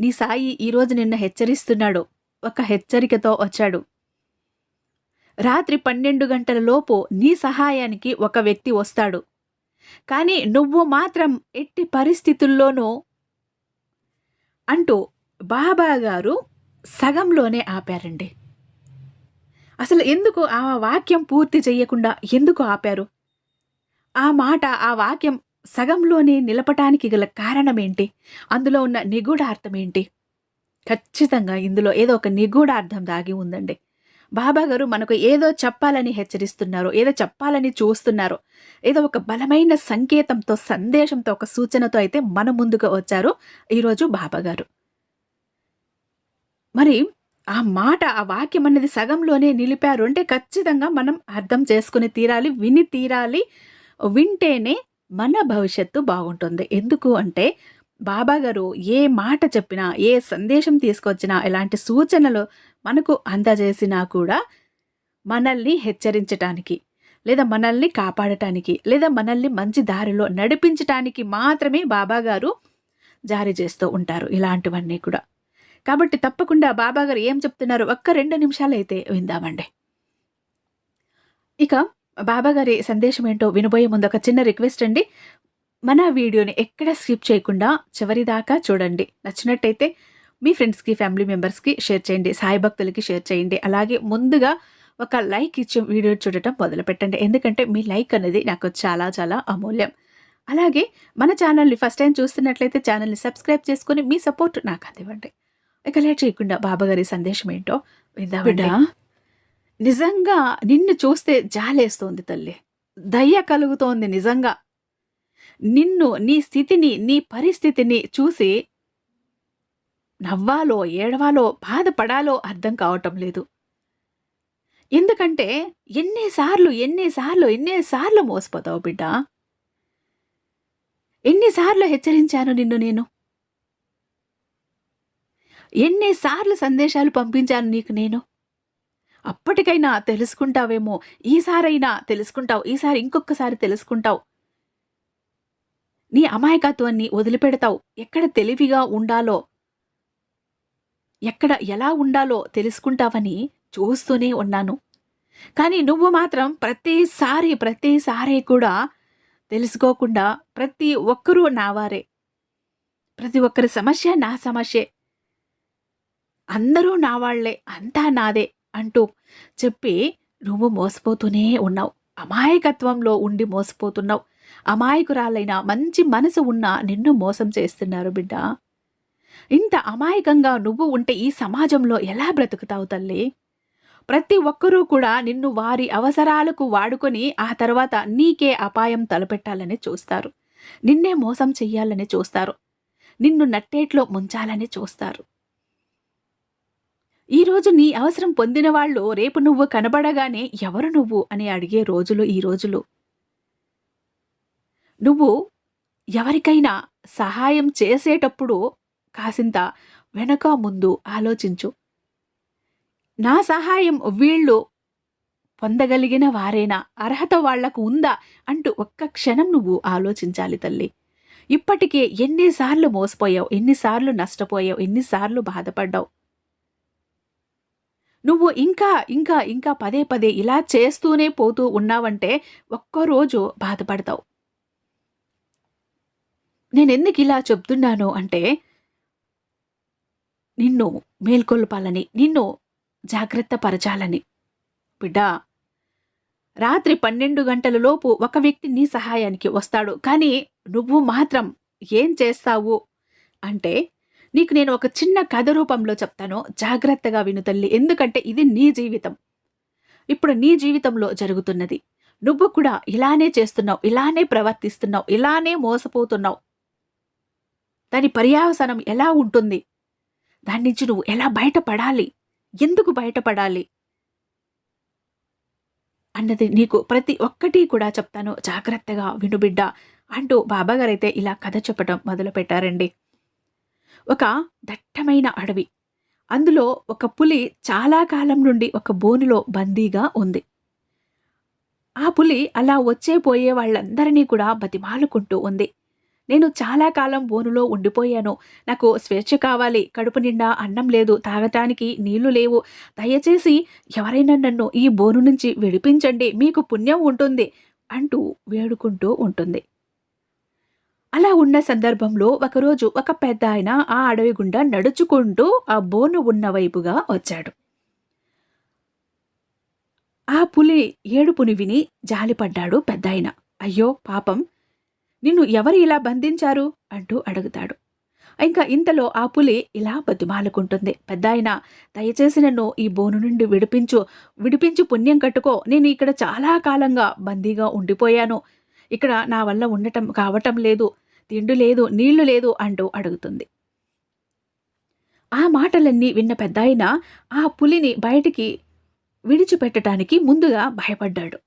నీ సాయి ఈరోజు నిన్న హెచ్చరిస్తున్నాడు. ఒక హెచ్చరికతో వచ్చాడు. రాత్రి పన్నెండు గంటల లోపు నీ సహాయానికి ఒక వ్యక్తి వస్తాడు. కానీ నువ్వు మాత్రం ఎట్టి పరిస్థితుల్లోనూ అంటూ బాబా గారు సగంలోనే ఆపారండి. అసలు ఎందుకు ఆ వాక్యం పూర్తి చేయకుండా ఎందుకు ఆపారు? ఆ మాట ఆ వాక్యం సగంలోనే నిలపటానికి గల కారణమేంటి? అందులో ఉన్న నిగూఢార్థం ఏంటి ఖచ్చితంగా ఇందులో ఏదో ఒక నిగూఢార్థం దాగి ఉందండి. బాబా గారు మనకు ఏదో చెప్పాలని హెచ్చరిస్తున్నారు ఏదో చెప్పాలని చూస్తున్నారు. ఏదో ఒక బలమైన సంకేతంతో సందేశంతో ఒక సూచనతో అయితే మన ముందుకు వచ్చారు ఈరోజు బాబా గారు. మరి ఆ మాట ఆ వాక్యం అనేది సగంలోనే నిలిపారు అంటే ఖచ్చితంగా మనం అర్థం చేసుకుని తీరాలి విని తీరాలి వింటేనే మన భవిష్యత్తు బాగుంటుంది. ఎందుకు అంటే బాబా గారు ఏ మాట చెప్పినా ఏ సందేశం తీసుకొచ్చినా ఎలాంటి సూచనలు మనకు అందజేసినా కూడా మనల్ని హెచ్చరించటానికి లేదా మనల్ని కాపాడటానికి లేదా మనల్ని మంచి దారిలో నడిపించటానికి మాత్రమే బాబా గారు జారీ చేస్తూ ఉంటారు ఇలాంటివన్నీ కూడా. కాబట్టి తప్పకుండా బాబా గారు ఏం చెప్తున్నారు? ఒక్క రెండు నిమిషాలు అయితే విందామండి. ఇక బాబాగారి సందేశం ఏంటో వినబోయే ముందు ఒక చిన్న రిక్వెస్ట్ అండి. మన వీడియోని ఎక్కడ స్కిప్ చేయకుండా చివరి దాకా చూడండి. నచ్చినట్టయితే మీ ఫ్రెండ్స్కి ఫ్యామిలీ మెంబర్స్కి షేర్ చేయండి. సాయి భక్తులకి షేర్ చేయండి. అలాగే ముందుగా ఒక లైక్ ఇచ్చి వీడియో చూడటం మొదలు పెట్టండి ఎందుకంటే మీ లైక్ అనేది నాకు చాలా చాలా అమూల్యం. అలాగే మన ఛానల్ని ఫస్ట్ టైం చూస్తున్నట్లయితే ఛానల్ని సబ్స్క్రైబ్ చేసుకుని మీ సపోర్ట్ నాకు అందివ్వండి. ఇక లేట్ చేయకుండా బాబాగారి సందేశం ఏంటో విందామండి నిజంగా నిన్ను చూస్తే జాలేస్తోంది తల్లి. దయ్య కలుగుతోంది నిజంగా. నిన్ను నీ స్థితిని నీ పరిస్థితిని చూసి నవ్వాలో ఏడవాలో బాధపడాలో అర్థం కావటం లేదు. ఎందుకంటే ఎన్నిసార్లు ఎన్నిసార్లు ఎన్నిసార్లు మోసపోతావు బిడ్డ? ఎన్నిసార్లు హెచ్చరించాను నిన్ను నేను? ఎన్నిసార్లు సందేశాలు పంపించాను నీకు నేను? అప్పటికైనా తెలుసుకుంటావేమో ఈసారైనా తెలుసుకుంటావు ఈసారి ఇంకొకసారి తెలుసుకుంటావు. నీ అమాయకత్వాన్ని వదిలిపెడతావు. ఎక్కడ తెలివిగా ఉండాలో ఎక్కడ ఎలా ఉండాలో తెలుసుకుంటావని చూస్తూనే ఉన్నాను. కానీ నువ్వు మాత్రం ప్రతిసారి ప్రతిసారి కూడా తెలుసుకోకుండా ప్రతి ఒక్కరూ నావారే ప్రతి ఒక్కరి సమస్య నా సమస్యే. అందరూ నా వాళ్ళే అంతా నాదే. అంటూ చెప్పి నువ్వు మోసపోతూనే ఉన్నావు. అమాయకత్వంలో ఉండి మోసపోతున్నావు. అమాయకురాలైన మంచి మనసు ఉన్న నిన్ను మోసం చేస్తున్నారు బిడ్డ. ఇంత అమాయకంగా నువ్వు ఉంటే ఈ సమాజంలో ఎలా బ్రతుకుతావు తల్లి? ప్రతి ఒక్కరూ కూడా నిన్ను వారి అవసరాలకు వాడుకొని ఆ తర్వాత నీకే అపాయం తలపెట్టాలని చూస్తారు. నిన్నే మోసం చెయ్యాలని చూస్తారు. నిన్ను నట్టేట్లో ముంచాలని చూస్తారు. ఈరోజు నీ అవసరం పొందిన వాళ్ళు రేపు నువ్వు కనబడగానే ఎవరు నువ్వు అని అడిగే రోజులు ఈ రోజులు. నువ్వు ఎవరికైనా సహాయం చేసేటప్పుడు కాసింత వెనక ముందు ఆలోచించు. నా సహాయం వీళ్ళు పొందగలిగిన వారేనా? అర్హత వాళ్ళకు ఉందా? అంటూ ఒక్క క్షణం నువ్వు ఆలోచించాలి తల్లి. ఇప్పటికే ఎన్నిసార్లు మోసపోయావు ఎన్నిసార్లు నష్టపోయావు ఎన్నిసార్లు బాధపడ్డావు. నువ్వు ఇంకా ఇంకా ఇంకా పదే పదే ఇలా చేస్తూనే పోతూ ఉన్నావంటే ఒక్కరోజు బాధపడతావు. నేను ఎందుకు ఇలా చెప్తున్నాను అంటే నిన్ను మేల్కొల్పాలని నిన్ను జాగ్రత్త పరచాలని. బిడ్డా రాత్రి పన్నెండు గంటల లోపు ఒక వ్యక్తి నీ సహాయానికి వస్తాడు. కానీ నువ్వు మాత్రం ఏం చేస్తావు అంటే నీకు నేను ఒక చిన్న కథ రూపంలో చెప్తాను. జాగ్రత్తగా విను తల్లి ఎందుకంటే ఇది నీ జీవితం. ఇప్పుడు నీ జీవితంలో జరుగుతున్నది. నువ్వు కూడా ఇలానే చేస్తున్నావు ఇలానే ప్రవర్తిస్తున్నావు ఇలానే మోసపోతున్నావు. దాని పర్యావసనం ఎలా ఉంటుంది? దాని నుంచి నువ్వు ఎలా బయటపడాలి? ఎందుకు బయటపడాలి? అన్నది నీకు ప్రతి ఒక్కటి కూడా చెప్తాను. జాగ్రత్తగా వినుబిడ్డ అంటూ బాబాగారైతే ఇలా కథ చెప్పడం మొదలుపెట్టారండి. ఒక దట్టమైన అడవి. అందులో ఒక పులి చాలా కాలం నుండి ఒక బోనులో బందీగా ఉంది. ఆ పులి అలా వచ్చే పోయే వాళ్ళందరినీ కూడా బతిమాలుకుంటూ ఉంది. నేను చాలా కాలం బోనులో ఉండిపోయాను. నాకు స్వేచ్ఛ కావాలి కడుపు నిండా అన్నం లేదు తాగటానికి నీళ్ళు లేవు. దయచేసి ఎవరైనా నన్ను ఈ బోను నుంచి విడిపించండి మీకు పుణ్యం ఉంటుంది అంటూ వేడుకుంటూ ఉంటుంది. అలా ఉన్న సందర్భంలో ఒకరోజు ఒక పెద్ద ఆయన ఆ అడవి గుండా నడుచుకుంటూ ఆ బోను ఉన్న వైపుగా వచ్చాడు. ఆ పులి ఏడుపుని విని జాలిపడ్డాడు పెద్దాయన. అయ్యో పాపం! నిన్ను ఎవరు ఇలా బంధించారు? అంటూ అడుగుతాడు. ఇంకా ఇంతలో ఆ పులి ఇలా బతిమాలుకుంటుంది. పెద్దాయన దయచేసి నన్ను ఈ బోను నుండి విడిపించు విడిపించు పుణ్యం కట్టుకో. నేను ఇక్కడ చాలా కాలంగా బందీగా ఉండిపోయాను. ఇక్కడ నా వల్ల ఉండటం కావటం లేదు తిండి లేదు నీళ్ళు లేదు అంటూ అడుగుతుంది. ఆ మాటలన్నీ విన్న పెద్దాయన ఆ పులిని బయటికి విడిచిపెట్టడానికి ముందుగా భయపడ్డాడు.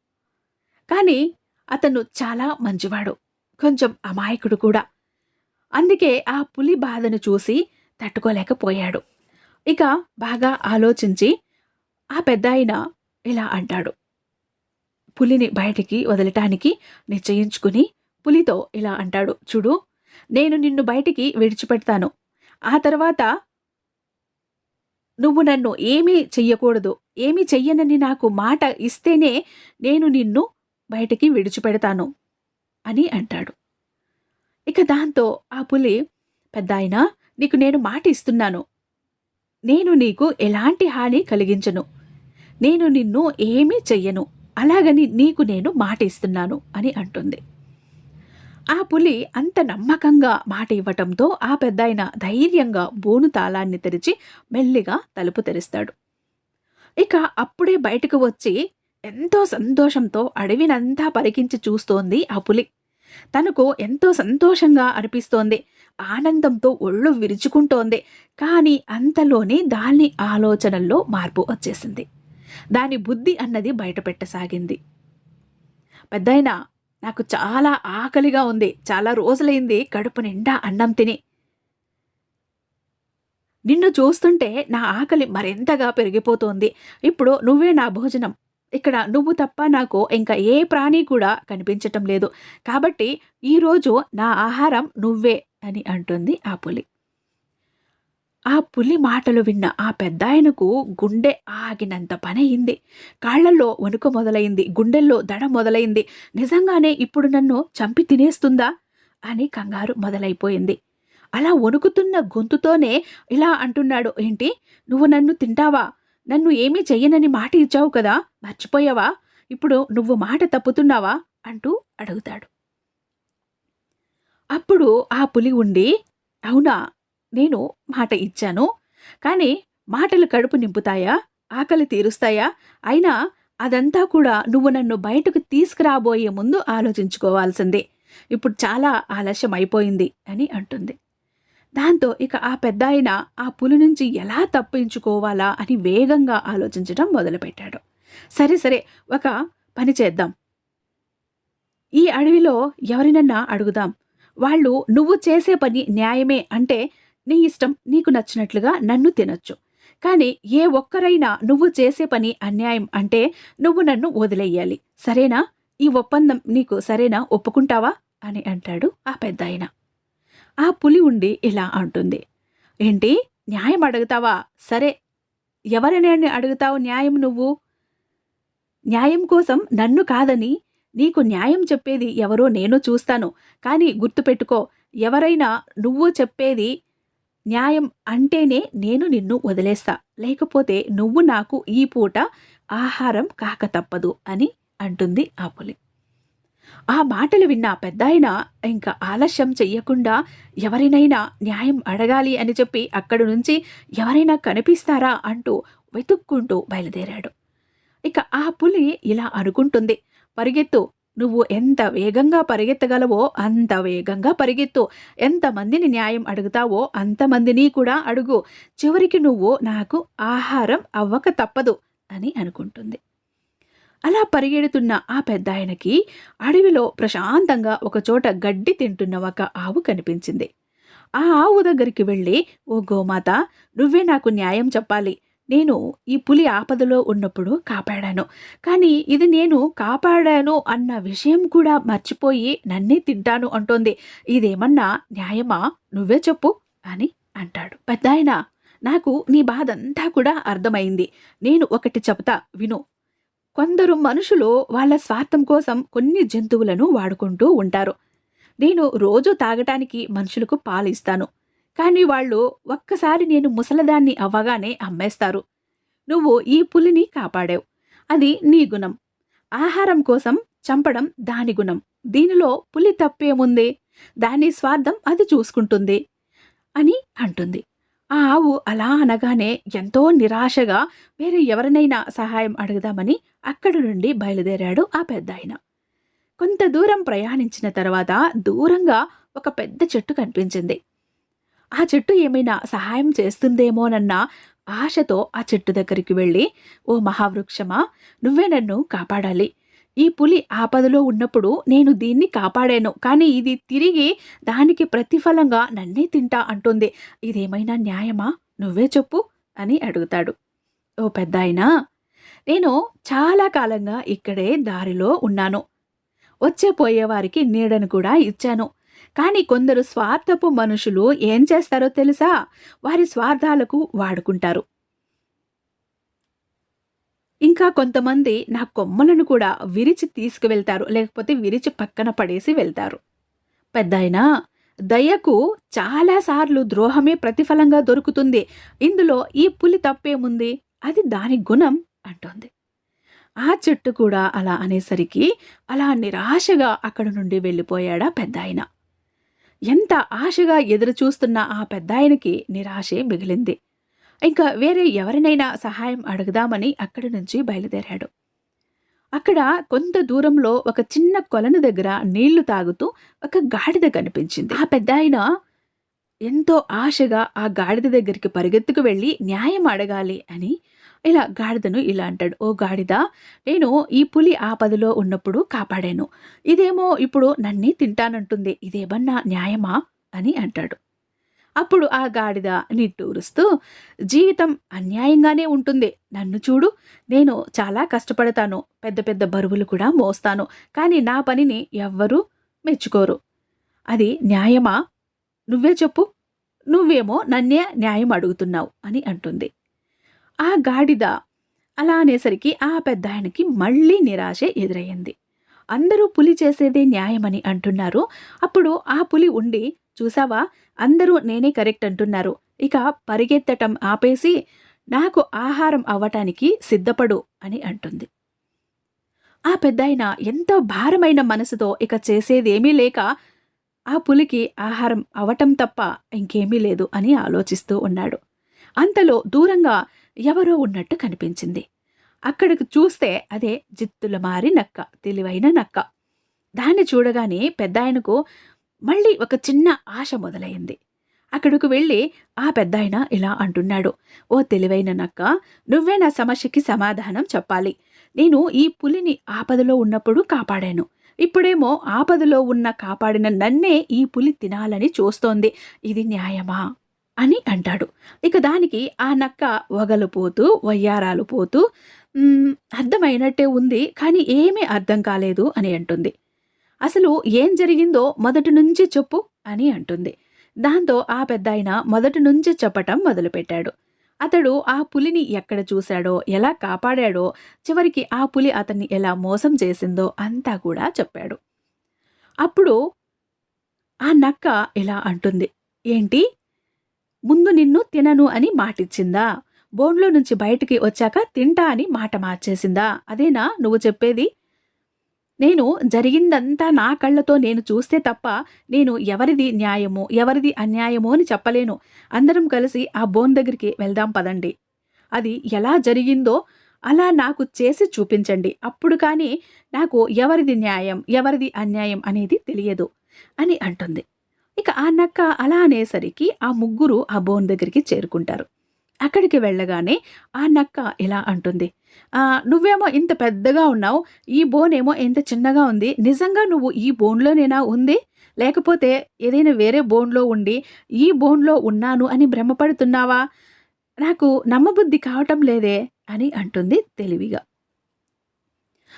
కానీ అతను చాలా మంచివాడు కొంచెం అమాయకుడు కూడా. అందుకే ఆ పులి బాధను చూసి తట్టుకోలేకపోయాడు. ఇక బాగా ఆలోచించి ఆ పెద్దాయన ఇలా అంటాడు. పులిని బయటికి వదలటానికి నిశ్చయించుకుని పులితో ఇలా అంటాడు చూడు నేను నిన్ను బయటికి విడిచిపెడతాను. ఆ తర్వాత నువ్వు నన్ను ఏమీ చెయ్యకూడదు. ఏమీ చెయ్యనని నాకు మాట ఇస్తేనే నేను నిన్ను బయటికి విడిచిపెడతాను అని అంటాడు. ఇక దాంతో ఆ పులి పెద్దాయన నీకు నేను మాట ఇస్తున్నాను. నేను నీకు ఎలాంటి హాని కలిగించను. నేను నిన్ను ఏమీ చెయ్యను. అలాగని నీకు నేను మాట ఇస్తున్నాను అని అంటుంది. ఆ పులి అంత నమ్మకంగా మాట ఇవ్వటంతో ఆ పెద్దాయన ధైర్యంగా బోను తాళాన్ని తెరిచి మెల్లిగా తలుపు తెరుస్తాడు. ఇక అప్పుడే బయటకు వచ్చి ఎంతో సంతోషంతో అడవినంతా పరికించి చూస్తోంది ఆ పులి. తనకు ఎంతో సంతోషంగా అనిపిస్తోంది. ఆనందంతో ఒళ్ళు విరుచుకుంటోంది. కానీ అంతలోనే దాని ఆలోచనల్లో మార్పు వచ్చేసింది. దాని బుద్ధి అన్నది బయటపెట్టసాగింది పెద్దయినా నాకు చాలా ఆకలిగా ఉంది. చాలా రోజులైంది కడుపు నిండా అన్నం తిని. నిన్ను చూస్తుంటే నా ఆకలి మరింతగా పెరిగిపోతోంది. ఇప్పుడు నువ్వే నా భోజనం. ఇక్కడ నువ్వు తప్ప నాకు ఇంకా ఏ ప్రాణి కూడా కనిపించటం లేదు. కాబట్టి ఈరోజు నా ఆహారం నువ్వే అని అంటుంది ఆ పులి. ఆ పులి మాటలు విన్న ఆ పెద్దాయనకు గుండె ఆగినంత పనయింది. కాళ్ళలో వణుక మొదలైంది. గుండెల్లో దడ మొదలైంది. నిజంగానే ఇప్పుడు నన్ను చంపి తినేస్తుందా? అని కంగారు మొదలైపోయింది. అలా వణుకుతున్న గొంతుతోనే ఇలా అంటున్నాడు. ఏంటి? నువ్వు నన్ను తింటావా? నన్ను ఏమీ చెయ్యనని మాట ఇచ్చావు కదా? మర్చిపోయావా? ఇప్పుడు నువ్వు మాట తప్పుతున్నావా? అంటూ అడుగుతాడు. అప్పుడు ఆ పులి ఉండి అవునా? నేను మాట ఇచ్చాను. కానీ మాటలు కడుపు నింపుతాయా? ఆకలి తీరుస్తాయా? అయినా అదంతా కూడా నువ్వు నన్ను బయటకు తీసుకురాబోయే ముందు ఆలోచించుకోవాల్సిందే. ఇప్పుడు చాలా ఆలస్యం అయిపోయింది అని అంటుంది. దాంతో ఇక ఆ పెద్ద ఆ పులి నుంచి ఎలా తప్పించుకోవాలా అని వేగంగా ఆలోచించడం మొదలుపెట్టాడు. సరే సరే ఒక పని చేద్దాం. ఈ అడవిలో ఎవరినన్నా అడుగుదాం. వాళ్ళు నువ్వు చేసే పని న్యాయమే అంటే నీ ఇష్టం నీకు నచ్చినట్లుగా నన్ను తినొచ్చు. కానీ ఏ ఒక్కరైనా నువ్వు చేసే పని అన్యాయం అంటే నువ్వు నన్ను వదిలేయాలి. సరేనా? ఈ ఒప్పందం నీకు సరేనా? ఒప్పుకుంటావా? అని అంటాడు ఆ పెద్ద ఆ పులి ఉండి ఇలా అంటుంది. ఏంటి? న్యాయం అడుగుతావా? సరే. ఎవరిని అడుగుతావు న్యాయం నువ్వు? న్యాయం కోసం నన్ను కాదని నీకు న్యాయం చెప్పేది ఎవరో నేను చూస్తాను. కానీ గుర్తుపెట్టుకో ఎవరైనా నువ్వు చెప్పేది న్యాయం అంటేనే నేను నిన్ను వదిలేస్తా. లేకపోతే నువ్వు నాకు ఈ పూట ఆహారం కాక తప్పదు అని అంటుంది ఆ పులి. ఆ మాటలు విన్న పెద్దాయన ఇంకా ఆలస్యం చెయ్యకుండా ఎవరినైనా న్యాయం అడగాలి అని చెప్పి అక్కడి నుంచి ఎవరైనా కనిపిస్తారా అంటూ వెతుక్కుంటూ బయలుదేరాడు. ఇక ఆ పులి ఇలా అనుకుంటుంది. పరిగెత్తు నువ్వు ఎంత వేగంగా పరిగెత్తగలవో అంత వేగంగా పరిగెత్తు. ఎంతమందిని న్యాయం అడుగుతావో అంతమందిని కూడా అడుగు. చివరికి నువ్వు నాకు ఆహారం అవ్వక తప్పదు అని అనుకుంటుంది. అలా పరిగెడుతున్న ఆ పెద్ద ఆయనకి అడవిలో ప్రశాంతంగా ఒకచోట గడ్డి తింటున్న ఒక ఆవు కనిపించింది. ఆ ఆవు దగ్గరికి వెళ్ళి ఓ గోమాత నువ్వే నాకు న్యాయం చెప్పాలి. నేను ఈ పులి ఆపదలో ఉన్నప్పుడు కాపాడాను. కానీ ఇది నేను కాపాడాను అన్న విషయం కూడా మర్చిపోయి నన్నే తింటాను అంటోంది. ఇదేమన్నా న్యాయమా? నువ్వే చెప్పు అని అంటాడు. పెద్దాయన నాకు నీ బాధంతా కూడా అర్థమైంది. నేను ఒకటి చెబుతా విను. కొందరు మనుషులు వాళ్ళ స్వార్థం కోసం కొన్ని జంతువులను వాడుకుంటూ ఉంటారు. నేను రోజు తాగటానికి మనుషులకు పాలు ఇస్తాను కానీ వాళ్ళు ఒక్కసారి నేను ముసలదాన్ని అవ్వగానే అమ్మేస్తారు. నువ్వు ఈ పులిని కాపాడావు. అది నీ గుణం. ఆహారం కోసం చంపడం దాని గుణం. దీనిలో పులి తప్పేముంది దాని స్వార్థం అది చూసుకుంటుంది అని అంటుంది. ఆ ఆవు అలా అనగానే ఎంతో నిరాశగా వేరే ఎవరినైనా సహాయం అడుగుదామని అక్కడి నుండి బయలుదేరాడు ఆ పెద్దాయన. కొంత దూరం ప్రయాణించిన తర్వాత దూరంగా ఒక పెద్ద చెట్టు కనిపించింది. ఆ చెట్టు ఏమైనా సహాయం చేస్తుందేమోనన్న ఆశతో ఆ చెట్టు దగ్గరికి వెళ్ళి ఓ మహావృక్షమా నువ్వే నన్ను కాపాడాలి. ఈ పులి ఆపదలో ఉన్నప్పుడు నేను దీన్ని కాపాడాను. కానీ ఇది తిరిగి దానికి ప్రతిఫలంగా నన్నే తింటా అంటుంది. ఇదేమైనా న్యాయమా? నువ్వే చెప్పు అని అడుగుతాడు. ఓ పెద్దాయనా నేను చాలా కాలంగా ఇక్కడే దారిలో ఉన్నాను. వచ్చే పోయేవారికి నీడను కూడా ఇచ్చాను. కానీ కొందరు స్వార్థపు మనుషులు ఏం చేస్తారో తెలుసా? వారి స్వార్థాలకు వాడుకుంటారు. ఇంకా కొంతమంది నా కొమ్మలను కూడా విరిచి తీసుకువెళ్తారు లేకపోతే విరిచి పక్కన పడేసి వెళ్తారు. పెద్దాయనా దయకు చాలాసార్లు ద్రోహమే ప్రతిఫలంగా దొరుకుతుంది. ఇందులో ఈ పులి తప్పేముంది? అది దాని గుణం అంటోంది. ఆ చెట్టు కూడా అలా అనేసరికి అలా నిరాశగా అక్కడ నుండి వెళ్ళిపోయాడా పెద్దాయన. ఎంత ఆశగా ఎదురుచూస్తున్న ఆ పెద్దాయనకి నిరాశే మిగిలింది. ఇంకా వేరే ఎవరినైనా సహాయం అడుగుదామని అక్కడి నుంచి బయలుదేరాడు. అక్కడ కొంత దూరంలో ఒక చిన్న కొలను దగ్గర నీళ్ళు తాగుతూ ఒక గాడిద కనిపించింది. ఆ పెద్ద ఆయన ఎంతో ఆశగా ఆ గాడిద దగ్గరికి పరిగెత్తుకు వెళ్ళి న్యాయం అడగాలి అని ఇలా గాడిదను ఇలా అంటాడు. ఓ గాడిద నేను ఈ పులి ఆపదలో ఉన్నప్పుడు కాపాడాను. ఇదేమో ఇప్పుడు నన్నే తింటానంటుంది. ఇదేమన్నా న్యాయమా? అని అంటాడు. అప్పుడు ఆ గాడిద నిట్టూరుస్తూ జీవితం అన్యాయంగానే ఉంటుంది. నన్ను చూడు. నేను చాలా కష్టపడతాను. పెద్ద పెద్ద బరువులు కూడా మోస్తాను. కానీ నా పనిని ఎవ్వరూ మెచ్చుకోరు. అది న్యాయమా? నువ్వే చెప్పు. నువ్వేమో నన్నే న్యాయం అడుగుతున్నావు అని అంటుంది. ఆ గాడిద అలా అనేసరికి ఆ పెద్ద ఆయనకి మళ్ళీ నిరాశ ఎదురయ్యింది. అందరూ పులి చేసేదే న్యాయమని అంటున్నారు. అప్పుడు ఆ పులి ఉండి చూసావా? అందరూ నేనే కరెక్ట్ అంటున్నారు. ఇక పరిగెత్తటం ఆపేసి నాకు ఆహారం అవ్వటానికి సిద్ధపడు అని అంటుంది. ఆ పెద్దాయన ఎంతో భారమైన మనసుతో ఇక చేసేదేమీ లేక ఆ పులికి ఆహారం అవటం తప్ప ఇంకేమీ లేదు అని ఆలోచిస్తూ ఉన్నాడు. అంతలో దూరంగా ఎవరో ఉన్నట్టు కనిపించింది. అక్కడికి చూస్తే అదే జిత్తుల మారి నక్క తెలివైన నక్క. దాన్ని చూడగానే పెద్దాయనకు మళ్ళీ ఒక చిన్న ఆశ మొదలైంది. అక్కడకు వెళ్ళి ఆ పెద్దాయన ఇలా అంటున్నాడు ఓ తెలివైన నక్క నువ్వే నా సమస్యకి సమాధానం చెప్పాలి. నేను ఈ పులిని ఆపదలో ఉన్నప్పుడు కాపాడాను. ఇప్పుడేమో ఆపదలో ఉన్న కాపాడిన నన్నే ఈ పులి తినాలని చూస్తోంది. ఇది న్యాయమా? అని అంటాడు. ఇక దానికి ఆ నక్క వగలు పోతూ వయ్యారాలు పోతూ అర్థమైనట్టే ఉంది కానీ ఏమీ అర్థం కాలేదు అని అంటుంది. అసలు ఏం జరిగిందో మొదటి నుంచి చెప్పు అని అంటుంది. దాంతో ఆ పెద్దాయన మొదటి నుంచి చెప్పటం మొదలుపెట్టాడు. అతడు ఆ పులిని ఎక్కడ చూశాడో ఎలా కాపాడాడో చివరికి ఆ పులి అతన్ని ఎలా మోసం చేసిందో అంతా కూడా చెప్పాడు. అప్పుడు ఆ నక్క ఇలా అంటుంది. ఏంటి? ముందు నిన్ను తినను అని మాటిచ్చిందా? బోన్లో నుంచి బయటికి వచ్చాక తింటా అని మాట మార్చేసిందా? అదేనా నువ్వు చెప్పేది? నేను జరిగిందంతా నా కళ్ళతో నేను చూస్తే తప్ప నేను ఎవరిది న్యాయమో ఎవరిది అన్యాయమో అని చెప్పలేను. అందరం కలిసి ఆ బోన్ దగ్గరికి వెళ్దాం పదండి. అది ఎలా జరిగిందో అలా నాకు చేసి చూపించండి. అప్పుడు కానీ నాకు ఎవరిది న్యాయం ఎవరిది అన్యాయం అనేది తెలియదు అని అంటుంది. ఇక ఆ నక్క అలా అనేసరికి ఆ ముగ్గురు ఆ బోన్ దగ్గరికి చేరుకుంటారు. అక్కడికి వెళ్ళగానే ఆ నక్క ఇలా అంటుంది నువ్వేమో ఇంత పెద్దగా ఉన్నావు ఈ బోన్ ఏమో ఇంత చిన్నగా ఉంది నిజంగా నువ్వు ఈ బోన్లోనేనా ఉంది? లేకపోతే ఏదైనా వేరే బోన్లో ఉండి ఈ బోన్లో ఉన్నాను అని భ్రమపడుతున్నావా? నాకు నమ్మబుద్ధి కావటం లేదే అని అంటుంది తెలివిగా.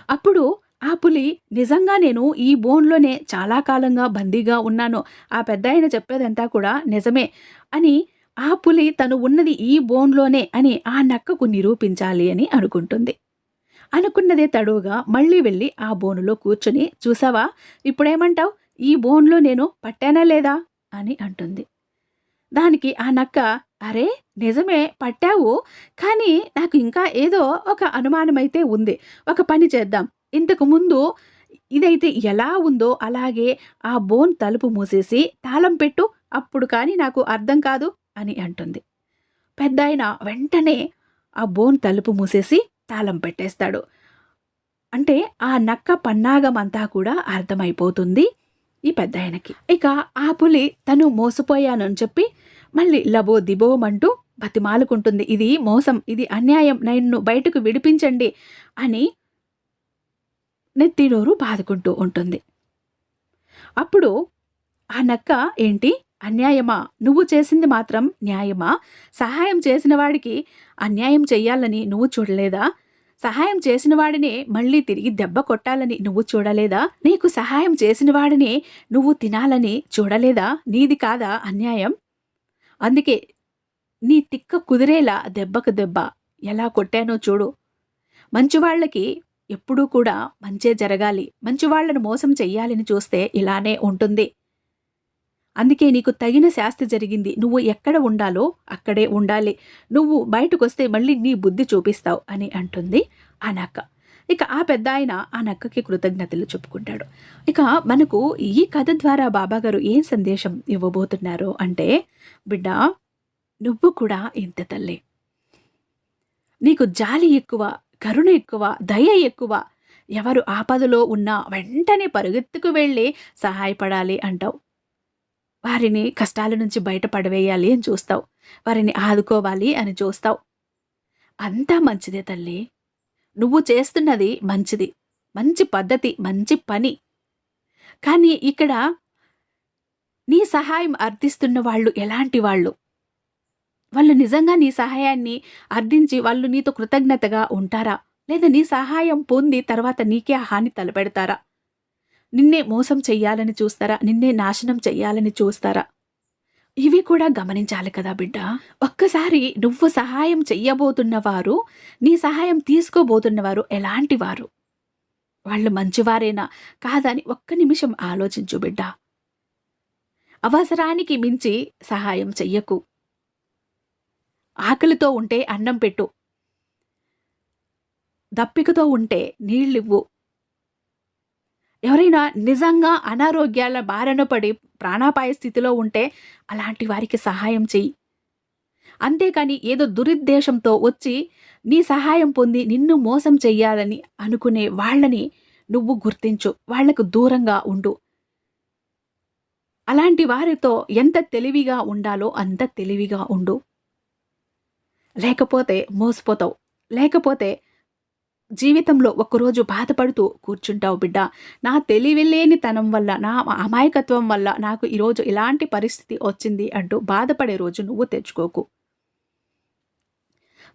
అప్పుడు ఆ పులి నిజంగా నేను ఈ బోన్లోనే చాలా కాలంగా బందీగా ఉన్నాను. ఆ పెద్ద ఆయన చెప్పేదంతా కూడా నిజమే అని ఆ పులి తను ఉన్నది ఈ బోన్లోనే అని ఆ నక్కకు నిరూపించాలి అని అనుకుంటుంది. అనుకున్నదే తడువుగా మళ్ళీ వెళ్ళి ఆ బోనులో కూర్చుని చూసావా? ఇప్పుడేమంటావు? ఈ బోన్లో నేను పట్టానా లేదా? అని అంటుంది. దానికి ఆ నక్క అరే నిజమే పట్టావు కానీ నాకు ఇంకా ఏదో ఒక అనుమానమైతే ఉంది. ఒక పని చేద్దాం. ఇంతకుముందు ఇదైతే ఎలా ఉందో అలాగే ఆ బోన్ తలుపు మూసేసి తాళం పెట్టు అప్పుడు కానీ నాకు అర్థం కాదు అని అంటుంది. పెద్ద వెంటనే ఆ బోన్ తలుపు మూసేసి తాళం పెట్టేస్తాడు. అంటే ఆ నక్క పన్నాగమంతా కూడా అర్థమైపోతుంది ఈ పెద్ద ఆయనకి ఇక ఆ పులి తను మోసపోయానని చెప్పి మళ్ళీ లబో దిబోమంటూ బతిమాలుకుంటుంది. ఇది మోసం ఇది అన్యాయం నన్ను బయటకు విడిపించండి అని నెత్తిడోరు బాదుకుంటూ ఉంటుంది. అప్పుడు ఆ నక్క ఏంటి? అన్యాయమా? నువ్వు చేసింది మాత్రం న్యాయమా? సహాయం చేసిన వాడికి అన్యాయం చెయ్యాలని నువ్వు చూడలేదా? సహాయం చేసిన వాడినే మళ్ళీ తిరిగి దెబ్బ కొట్టాలని నువ్వు చూడలేదా? నీకు సహాయం చేసిన వాడినే నువ్వు తినాలని చూడలేదా? నీది కాదా అన్యాయం? అందుకే నీ తిక్క కుదిరేలా దెబ్బకు దెబ్బ. ఎలా కొట్టానో చూడు. మంచివాళ్ళకి ఎప్పుడూ కూడా మంచే జరగాలి మంచివాళ్ళను మోసం చెయ్యాలని చూస్తే ఇలానే ఉంటుంది. అందుకే నీకు తగిన శాస్తి జరిగింది. నువ్వు ఎక్కడ ఉండాలో అక్కడే ఉండాలి. నువ్వు బయటకొస్తే మళ్ళీ నీ బుద్ధి చూపిస్తావు అని అంటుంది ఆ నక్క ఇక ఆ పెద్ద ఆయన ఆ నక్కకి కృతజ్ఞతలు చెప్పుకుంటాడు. ఇక మనకు ఈ కథ ద్వారా బాబాగారు ఏం సందేశం ఇవ్వబోతున్నారు అంటే బిడ్డ నువ్వు కూడా ఇంత తల్లి. నీకు జాలి ఎక్కువ కరుణ ఎక్కువ దయ ఎక్కువ. ఎవరు ఆపదలో ఉన్నా వెంటనే పరుగెత్తుకు వెళ్ళి సహాయపడాలి అంటావు. వారిని కష్టాల నుంచి బయటపడవేయాలి అని చూస్తావు. వారిని ఆదుకోవాలి అని చూస్తావు. అంతా మంచిదే తల్లి. నువ్వు చేస్తున్నది మంచిది. మంచి పద్ధతి మంచి పని. కానీ ఇక్కడ నీ సహాయం అర్థిస్తున్న వాళ్ళు ఎలాంటి వాళ్ళు? వాళ్ళు నిజంగా నీ సహాయాన్ని అర్థించి వాళ్ళు నీతో కృతజ్ఞతగా ఉంటారా? లేదా నీ సహాయం పొంది తర్వాత నీకే హాని తలపెడతారా? నిన్నే మోసం చెయ్యాలని చూస్తారా? నిన్నే నాశనం చెయ్యాలని చూస్తారా? ఇవి కూడా గమనించాలి కదా బిడ్డ. ఒక్కసారి నువ్వు సహాయం చెయ్యబోతున్నవారు నీ సహాయం తీసుకోబోతున్నవారు ఎలాంటి వారు? వాళ్ళు మంచివారేనా? కాదని ఒక్క నిమిషం ఆలోచించు బిడ్డ. అవసరానికి మించి సహాయం చెయ్యకు. ఆకలితో ఉంటే అన్నం పెట్టు. దప్పికతో ఉంటే నీళ్ళివ్వు. ఎవరైనా నిజంగా అనారోగ్యాల బారిన పడి ప్రాణాపాయ స్థితిలో ఉంటే అలాంటి వారికి సహాయం చెయ్యి. అంతేకాని ఏదో దురుద్దేశంతో వచ్చి నీ సహాయం పొంది నిన్ను మోసం చెయ్యాలని అనుకునే వాళ్ళని నువ్వు గుర్తించు. వాళ్ళకు దూరంగా ఉండు. అలాంటి వారితో ఎంత తెలివిగా ఉండాలో అంత తెలివిగా ఉండు. లేకపోతే మోసపోతావు. లేకపోతే జీవితంలో ఒక్కరోజు బాధపడుతూ కూర్చుంటావు బిడ్డ. నా తెలివిలేనితనం వల్ల నా అమాయకత్వం వల్ల నాకు ఈరోజు ఇలాంటి పరిస్థితి వచ్చింది అంటూ బాధపడే రోజు నువ్వు తెచ్చుకోకు.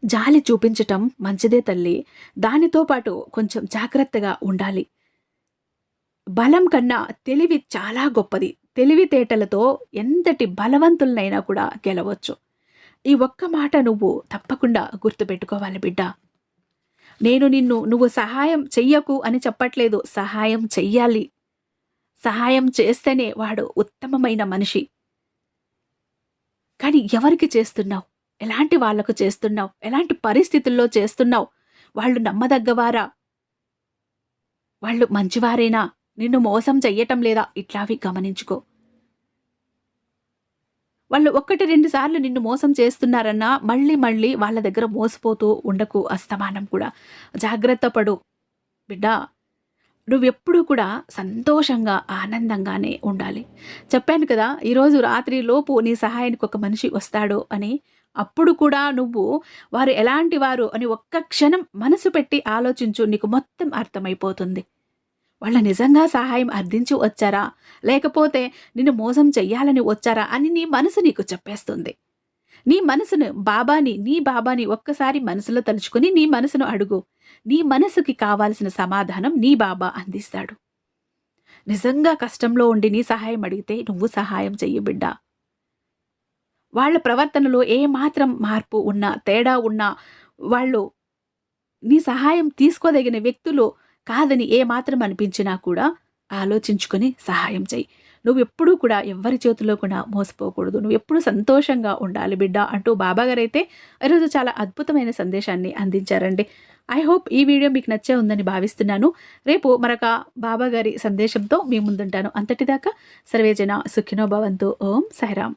జాలి చూపించటం మంచిదే తల్లి. దానితో పాటు కొంచెం జాగ్రత్తగా ఉండాలి. బలం కన్నా తెలివి చాలా గొప్పది. తెలివితేటలతో ఎంతటి బలవంతులనైనా కూడా గెలవచ్చు. ఈ ఒక్క మాట నువ్వు తప్పకుండా గుర్తుపెట్టుకోవాలి బిడ్డ. నేను నిన్ను నువ్వు సహాయం చెయ్యకు అని చెప్పట్లేదు. సహాయం చెయ్యాలి. సహాయం చేస్తేనే వాడు ఉత్తమమైన మనిషి. కానీ ఎవరికి చేస్తున్నావు? ఎలాంటి వాళ్ళకు చేస్తున్నావు? ఎలాంటి పరిస్థితుల్లో చేస్తున్నావు? వాళ్ళు నమ్మదగ్గవారా? వాళ్ళు మంచివారేనా? నిన్ను మోసం చెయ్యటం లేదా? ఇట్లావి గమనించుకో. వాళ్ళు ఒకటి రెండు సార్లు నిన్ను మోసం చేస్తున్నారన్నా మళ్ళీ మళ్ళీ వాళ్ళ దగ్గర మోసపోతూ ఉండకు అస్తమానం కూడా. జాగ్రత్త పడు. బిడ్డ నువ్వెప్పుడూ కూడా సంతోషంగా ఆనందంగానే ఉండాలి. చెప్పాను కదా ఈరోజు రాత్రి లోపు నీ సహాయానికి ఒక మనిషి వస్తాడు అని. అప్పుడు కూడా నువ్వు వారు ఎలాంటి వారు అని ఒక్క క్షణం మనసు పెట్టి ఆలోచించు నీకు మొత్తం అర్థమైపోతుంది. వాళ్ళ నిజంగా సహాయం అర్థించి వచ్చారా? లేకపోతే నిన్ను మోసం చెయ్యాలని వచ్చారా అని నీ మనసు నీకు చెప్పేస్తుంది. నీ మనసును బాబాని నీ బాబాని ఒక్కసారి మనసులో తలుచుకుని నీ మనసును అడుగు. నీ మనసుకి కావాల్సిన సమాధానం నీ బాబా అందిస్తాడు. నిజంగా కష్టంలో ఉండి నీ సహాయం అడిగితే నువ్వు సహాయం చెయ్యి బిడ్డ. వాళ్ళ ప్రవర్తనలో ఏ మాత్రం మార్పు ఉన్నా తేడా ఉన్నా వాళ్ళు నీ సహాయం తీసుకోదగిన వ్యక్తులు కాదని ఏ మాత్రం అనిపించినా కూడా ఆలోచించుకొని సహాయం చెయ్యి. నువ్వు ఎప్పుడూ కూడా ఎవ్వరి చేతుల్లో కూడా మోసపోకూడదు. నువ్వు ఎప్పుడు సంతోషంగా ఉండాలి బిడ్డ అంటూ బాబాగారు అయితే ఈరోజు చాలా అద్భుతమైన సందేశాన్ని అందించారండి. ఐ హోప్ ఈ వీడియో మీకు నచ్చే ఉందని భావిస్తున్నాను. రేపు మరొక బాబాగారి సందేశంతో మీ ముందుంటాను. అంతటిదాకా సర్వేజన సుఖినో భవంతు. ఓం సాయిరామ్.